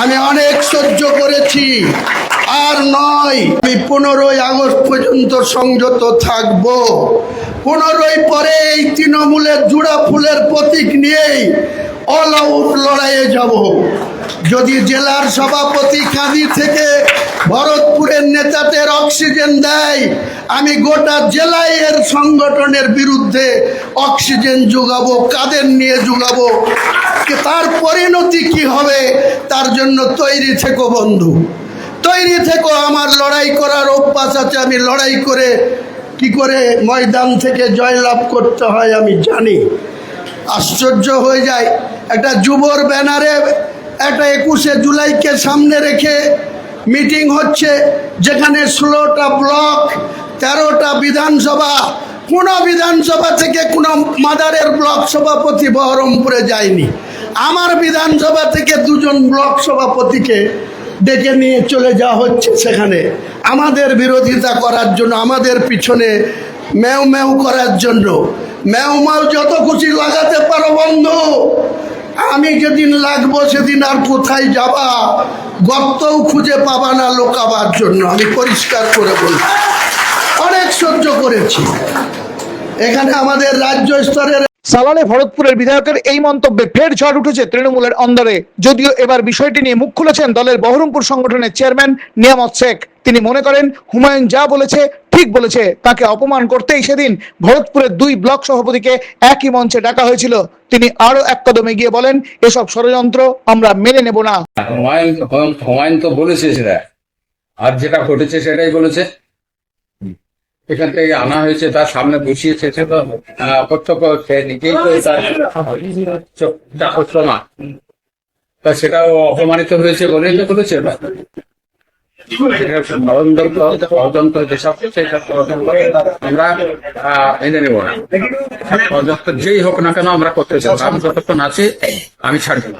আমি অনেক সহ্য করেছি। আর নয়, আমি পনেরোই আগস্ট পর্যন্ত সংযত থাকব। পনেরোই পরে এই তৃণমূলের জুড়া ফুলের প্রতীক নিয়েই অল আউট লড়াইয়ে যাব। যদি জেলার সভাপতি কাঁদি থেকে ভরতপুরের নেতাদের অক্সিজেন দেয়, আমি গোটা জেলায় এর সংগঠনের বিরুদ্ধে অক্সিজেন যোগাবো, কাদের নিয়ে যোগাবো? কি তার পরিণতি কি হবে? তার জন্য তৈরি থেকো বন্ধু। তৈরি থেকো, আমার লড়াই করার অভ্যাস আছে, আমি লড়াই করে কি করে ময়দান থেকে জয়লাভ করতে হয় আমি জানি। আশ্চর্য হয়ে যায়, একটা যুবর ব্যানারে একটা একুশে জুলাইকে সামনে রেখে মিটিং হচ্ছে, যেখানে ষোলোটা ব্লক, তেরোটা বিধানসভা কোনো বিধানসভা থেকে কোনো মাদারের ব্লক সভাপতি বহরমপুরে যায়নি। আমার বিধানসভা থেকে দুজন ব্লক সভাপতিকে ডেকে নিয়ে চলে যাওয়া হচ্ছে সেখানে। আমাদের বিরোধিতা করার জন্য, আমাদের পিছনে ম্যাও ম্যাও করার জন্য। ম্যাও ম্যাও যত খুশি লাগাতে পারো বন্ধু। আমি যেদিন লাগবো সেদিন আর কোথায় যাবা, গর্তও খুঁজে পাবা না লোকাবার জন্য। আমি পরিষ্কার করে বলছি। সহ্য করেছি। এখানে আমাদের রাজ্য স্তরের সালালে ভরতপুরের বিধায়কের এই মন্তব্যে ফের ঝড় উঠেছে তৃণমূলের অন্দরে। যদিও এবার বিষয়টি নিয়ে মুখ খুলেছেন দলের বহরমপুর সংগঠনের চেয়ারম্যান নিয়ামত শেখ। তিনি মনে করেন হুমায়ুন যা বলেছে ঠিক বলেছে। তাকে অপমান করতেই সেদিন ভরতপুরের দুই ব্লক সভাপতিকে একই মঞ্চে ডাকা হয়েছিল। তিনি আরও এক কদমে গিয়ে বলেন এসব ষড়যন্ত্র আমরা মেনে নেব না। হুমায়ুন তো বলেছে সেটা। আর যেটা ঘটেছে সেটাই বলেছে। এখান থেকে আনা হয়েছে, তার সামনে বসিয়েছে, সে তো প্রত্যক্ষ সে নিজেই তো তার না তা সেটাও অপমানিত হয়েছে বলেই তো করেছে আমরা মেনে নেব। না যেই হোক না কেন আমরা করতে চাই। আমি যতক্ষণ আছি, আমি ছাড়বো।